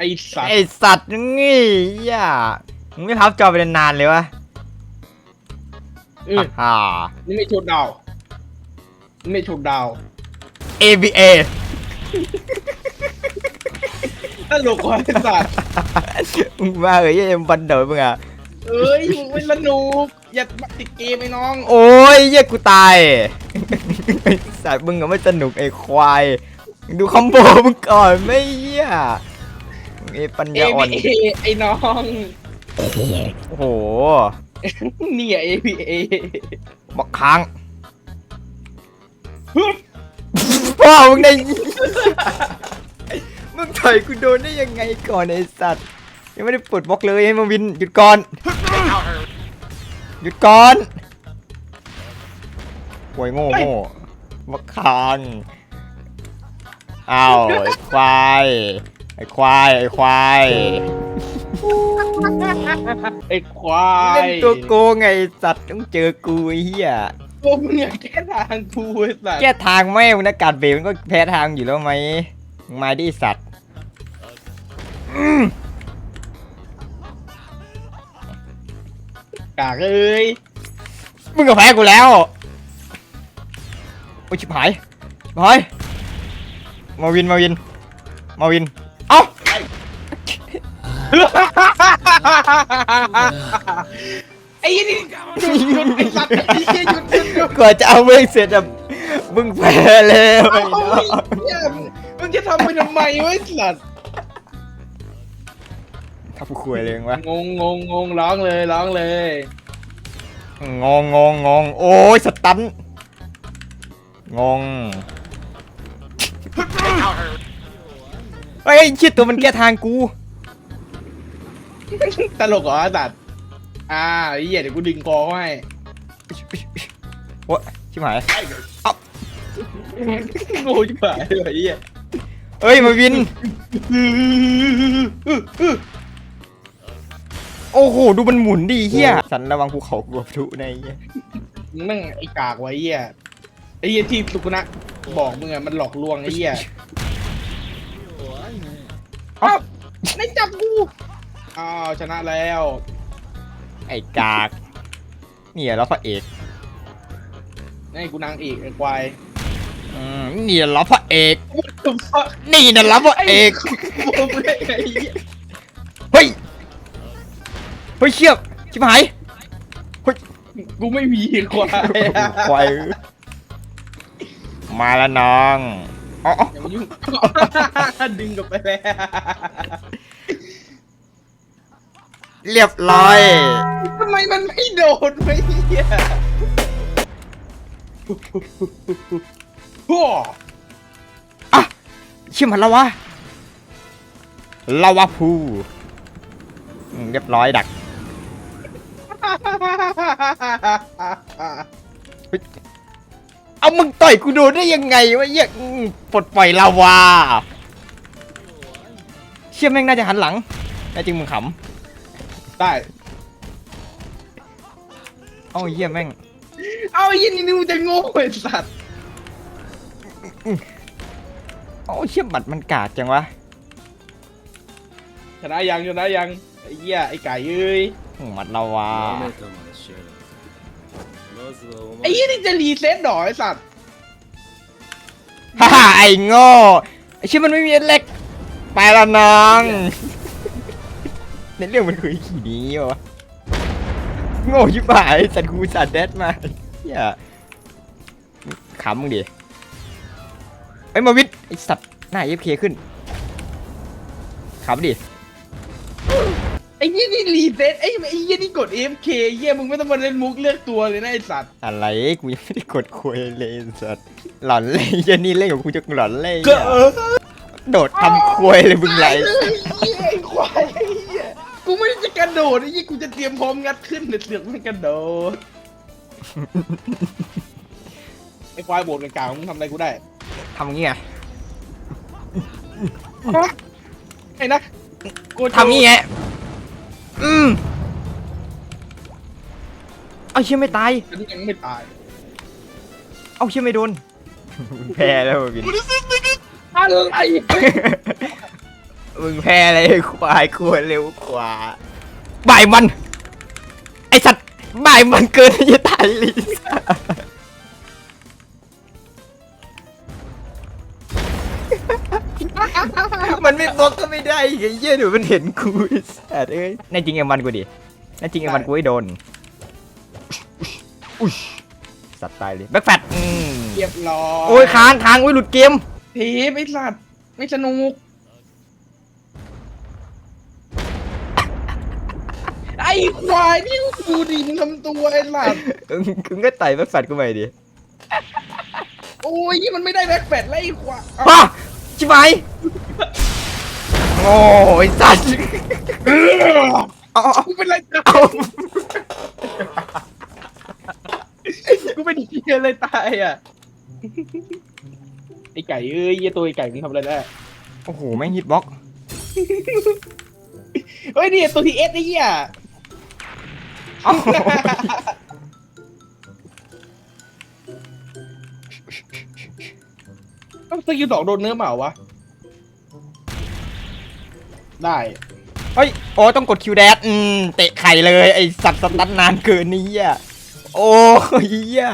ไอสัตไอว์สัตว์งี้ย่ามึงไม่พับจอไปนานๆเลยวะอืมอ่านี่ไม่ชนดาวนี่ไม่ชนดาว ABA ตลกว่ะไอสัตว์มึงมาเอ้ยยังบันเดิมมึงอะเอ้ยมึงไม่สนุกอย่ามาติดเกมไอ้น้อง โอ้ยเหี้ยกูตายไอ้สัตว์มึงอะไม่สนุกไอ้ควายมึงดูคอมโบมึงก่อนไม่เหี้ยมึง ไอ้ปัญเอญาอ่อนเอไอ้น้อง โอ้โหนี่ไง APA บักค้างพ่อมึงได้ มึงถอยกูโดนได้ยังไงก่อนไอ้สัตว์ ยังไม่ได้ปลดบล็อกเลยให้มาวินหยุดก่อน หยุดก่อนโวยโง่โง่บักค้างอ้าวไอ้ควาย ไอ้ควาย ไอ้ควาย ไอ้ควาเล่นยตัวโกงไงไอ้สัตว์ต้องเจอกูไอ้เหี้ย ตัวมึงอยากแก้ทางกูไอ้สัตว์แก้ทางไม่มึงนะการเบรกมันก็แพ้ทางอยู่แล้วไหมมึงมาดิไอ้สัตว์อืมกากเอ้ยมึงก็แพ้กูแล้ว โอ้ยชิบหายชิบหายมาวิน มาวิน มาวินเอ้า ไอ้ยี่นี่หยุดหยุดไอ้สัตว์ไอ้เหี้ยหยุดหยุดหยุดกว่าจะเอาเมืองเสร็จอะมึงแพ้แล้วเอาไอ้น้องไอ้เหี้ยมึงจะทำไปทำไมวะไอ้สัตว์ถ้าผู้คุยเลยมึงวะงงงงงงร้องเลยร้องเลย งงงงงงโอ้ยสตันงงเฮ้ยชิดตัวมันแก้ทางกู ตลกเหรอไอ้สัตว์อ่าไอ้เหี้ยเดี๋ยวกูดึงคอเขาให้โอ้ยชิบหาย โง่ชิบหายเลยไอ้เหี้ยเอ้ย มาวิน โอ้โห ดูมันหมุนดิเฮียสันระวังภูเขากลัวพลุในเฮียมึงแม่งไอ้กากไวะไอ้เหี้ยไอ้เหี้ยที่สุกุนะบอกมึงอะมันหลอกลวงไอ้เหี้ยอ้าวไม่จับกู อ้าวชนะแล้ว ไอ้กากนี่เหรอพระเอก นี่กูนางเอกไอ้ควายอืมนี่เหรอพระเอกกูฟักนี่น่ะเหรอพระเอก ผมเลยไอ้เหี้ยเฮ้ย เฮ้ยเชี่ยชิบหาย กูไม่มีควายควายมาแล้วน้องอ๋ออ๋ออย่ามายุ่งดึงกลับไปแล้ว เรียบร้อย ทำไมมันไม่โดนไม่เหี้ยโอ้เชื่อมันแล้ววะลาวาพูอืมเรียบร้อยดักเอามึงต่อยกูโดนได้ยังไงวะเหี้ยอืมปลดปล่อยลาวาเชื่อแม่งน่าจะหันหลังแน่จริงมึงข ได้เอาเยี่ยมแม่งเอาเยี่ยนี่มึงจะโง่ไอ้สัตว์เอาเชี่ยบัตรมันกาดจังวะชนะยังชนะยังไอ้เหี้ยไอ้ไก่เอ้ยมัดเราวะไอ้เหี้ยนี่จะรีเซ็ตหรอไอ้สัตว์ฮ่าฮ่าไอ้โง่ไอ้เชี่ยมันไม่มีเล็กไปละน้อง ในเรื่องมันคือขี่หนี้วะโง่ชิบหายสัตว์กูสัตว์แดดมาเฮียขำมึงดิไอ้ยมาวิทย์ไอ้สัตว์หน้าเอฟเคขึ้นขำดิไอ้ยี่นี่รีเซ็ตไอ้ไอ้ยี่นี่กด AFK เหี้ยมึงไม่ต้องมาเล่นมุกเลือกตัวเลยนะไอ้สัตว์อะไรกูยังไม่ได้กดคุยเลยสัตว์หลอนเลยเหี้ยันนี่เล่นกับกูจะหลอนเลยก็เออโดดทำคุยเลยมึงไรตายเลยไอ้เหี้ยไอ้ควายไอ้เหี้ย กูไม่ได้จะกระโดดไอ้ยี่กูจะเตรียมพร้อมงัดขึ้นแต่เสือกไม่กระโดดไอ้ควายโบดกลางๆมึงทำอะไรกูได้ทำงี้ไงไอ้นะกูทำงี้ไงอืมเอาเชื่อไม่ตาย ฉันยังไม่ตายเอาเชื่อไม่โดนแพ้แล้ววิน อะไร มึงแพ้เลยควายควรเร็วกว่า บ่ายมัน ไอสัตว์บ่ายมันเกินที่จะตายลิซ่ามันไม่บล็อกก็ไม่ได้ไอ้เหี้ยเดี๋ยวมันเห็นกูไอ้สัตว์เอ้ยแน่จริงเอ็มวันกูดิแน่จริงเอ็มวันกูให้โดนอุ้ยสัตว์ตายเลยแบ็คแฟตอืมเรียบร้อยโอ้ยค้างค้างอุ้ยหลุดเกมทีไอ้สัตว์ไม่สนุก อ้ควายนี่กูดิมึงทำตัวไอ้สัตว์มึงมึงก็ไต่แบ็คแฟตกูไปดิโอ้ยมันไม่ได้แบ็คแฟดแล้วไอ้ควายเอาป้าชิบหายโอ้ยสัตว์เอาเอากูเป็นไรตายเอากูเป็นเหี้ยอะไรตายอะไอ้ไก่เอ้ยเหี้ยตัวไอ้ไก่มึงทำอะไรได้โอ้โหแม่งฮิตบล็อกเฮ้ยนี่ตัวทีเอสไอ้เหี้ย เอ้าต้องสกิลดอกโดนเนื้อเหมาวะ ได้เฮ้ยโอ้ต้องกดคิวแดดอืมเตะไข่เลยไอสัตว์สตันนานเกินนี่เหี้ยโอ้ยเหี้ย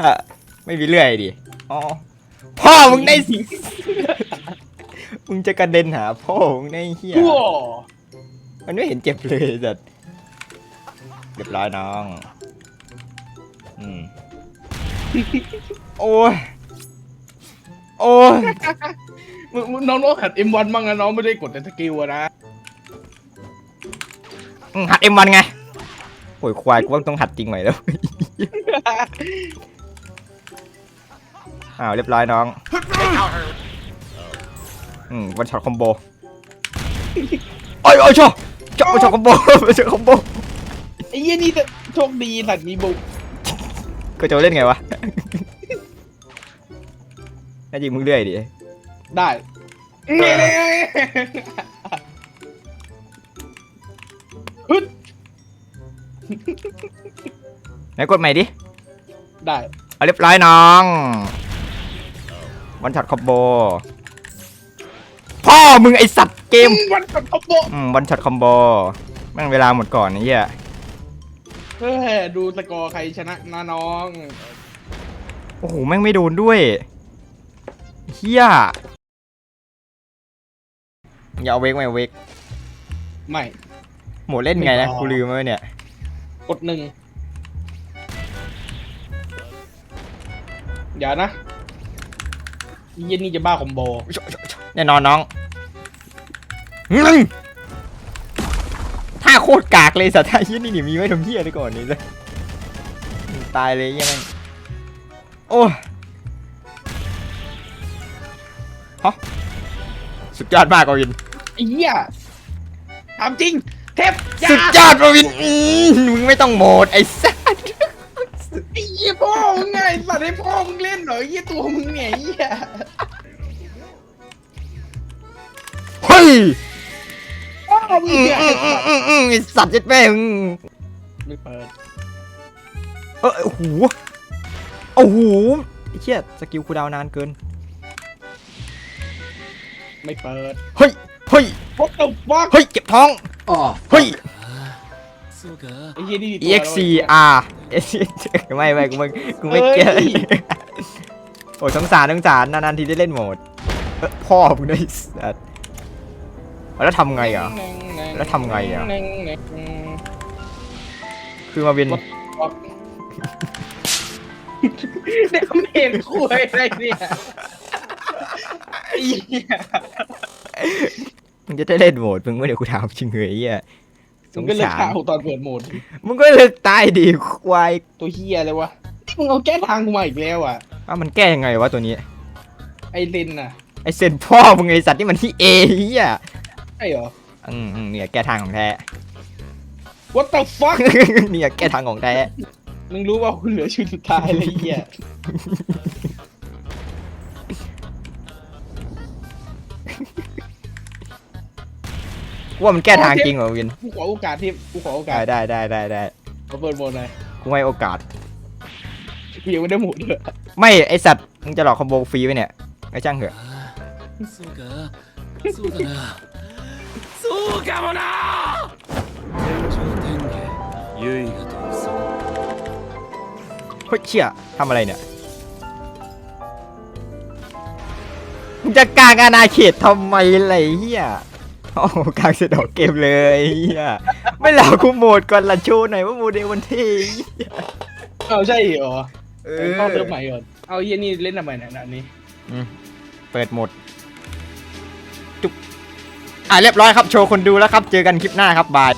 ไม่มีเลื่อยดิอ๋อพ่อมึงได้สิ มึงจะกระเด็นหาพ่อมึงได้เหี้ยว้ามันไม่เห็นเจ็บเลยแต่ เรียบร้อยน้อง อืม โอ้ย โอ้ย มึงมึงน้องๆหัด M1 บ้างนะน้องไม่ได้กดแต่สกิลอะนะอืมหัดเอ็มวันไงโอ้ยควายกูว่าต้องหัดจริงใหม่แล้ว อ้าวเรียบร้อยน้อง อืมวันช็อตคอมโบ โอ้ยโอ้ยชอชอช็อตคอมโบช็อตคอมโบ ไอ้เหี้ยนี่แต่โชคดีสัตว์มีบุกก็จะเล่นไงวะ น่าจริงมึงเรื่อยดิ ได้ฮึดไหนกดใหม่ดิ ได้เอาเรียบร้อยน้อง วันช็อตคอมโบ พ่อมึงไอสัตว์เกม วันกับท็อปโบอืมวันช็อตคอมโบแม่งเวลาหมดก่อนไอ้เหี้ย เฮ้ยดูสกอร์ใครชนะนะน้อง โอ้โห แม่งไม่โดนด้วยเฮียอย่าเอาเวกไม่เอาเวกไม่ หมดเล่นไงนะ ไม่พอ กูลืมแล้วเนี่ย กดหนึ่งอย่านะไอ้เหี้ยนี่จะบ้าคอมโบแน่นอนน้องอืมถ้า โคตรกากเลยสัตว์ท่าเฮียนี่นี่มีไว้ทำเฮียได้ก่อนนี่เลยตายเลยเฮียแม่งโอ้ยฮะสุดยอดมากกวินไอ้เหี้ยถามจริง เทปอยาสุดยอดกวินอืมมึงไม่ต้องโหมดไอ้สัสไอ้เหี้ยพ่อมึงไงสัตว์ให้พ่อมึงเล่นเหรอไอ้เหี้ยตัวมึงเนี่ยไอ้เหี้ยเฮ้ยพ่ อืมอืมอืมอืมมสัตว์ยัดแม่งไม่เปิดเออโอ้โหโอ้โหไอ้เชี่ยสกิลคูดาวนานเกิน ไม่เปิดเฮ้ย เฮ้ย พกตงฟักเฮ้ยเก็บท้อง อ๋อเฮ้ย ไอ้เหี้ยนี่ดีตัว EXCR ไม่ไม่กูไม่กูไม่เก็ตเอ้โอ้ยสงสารสงสารนานๆทีได้เล่นโหมดพ่อมึงด้ไอ้สัตว แล้วทำไงอะ แล้วทำไงอะคือมาเป็น What เด็กมันเห็นคุยอะไรเนี่ยไอ้เหี้ยมึงจะได้เล่นโหมดมึงไม่เดี๋ยวกูถามจริงเลยไอ้เหี้ยสมึงงก็เลิกสารข่าวตอนเปิดโหมด มึงก็เลิกตายดิควายตัวเหี้ยเลยวะนี่มึงเอาแก้ทางกูมาอีกแล้วอะ อ้าวมันแก้ยังไงวะตัวนี้ ไอเลนน่ะ ไอเซนพ่อมึงไอสัตว์ที่มันที่เอเหี้ย ใช่เหรอ อืมอืมเนี่ยแกทางของแท้ What the fuck เนี่ยแกทางของแท้ มึงรู้ว่าคุณเหลือชุดสุดท้ายเลยไอ้เหี้ยว่ามันแก้ทางจริงเหรอวิน กูขอโอกาสที่กูขอโอกาสได้ได้ได้ได้ขอเปิดโหมดเลยกูให้โอกาส กูยังไม่ได้หมดเลยไม่ไอสัตว์มึงจะหลอกคอมโบฟรีไว้เนี่ยไอช่างเถอะสู้เกอสู้เกอ そうかもな天上天下唯我独尊 เฮ้ยเชี่ยทำอะไรเนี่ยมึงจะกลางอาณาเขตทำไมอะไรเฮียโอ้โหกลางเสร็จออกเกมเลยเฮียไม่เหล่ากูโหมดก่อนละโชว์หน่อยว่าโมเดลมันเท่เหี้ย เอาใช่เหรอ เอ เข้าเริ่มใหม่ก่อนเอาเฮียนี่เล่นทำไมเนี่ยอันนี้ อืมเปิดโหมดจุ๊บ อะเรียบร้อยครับโชว์คนดูแล้วครับ เจอกันคลิปหน้าครับบาย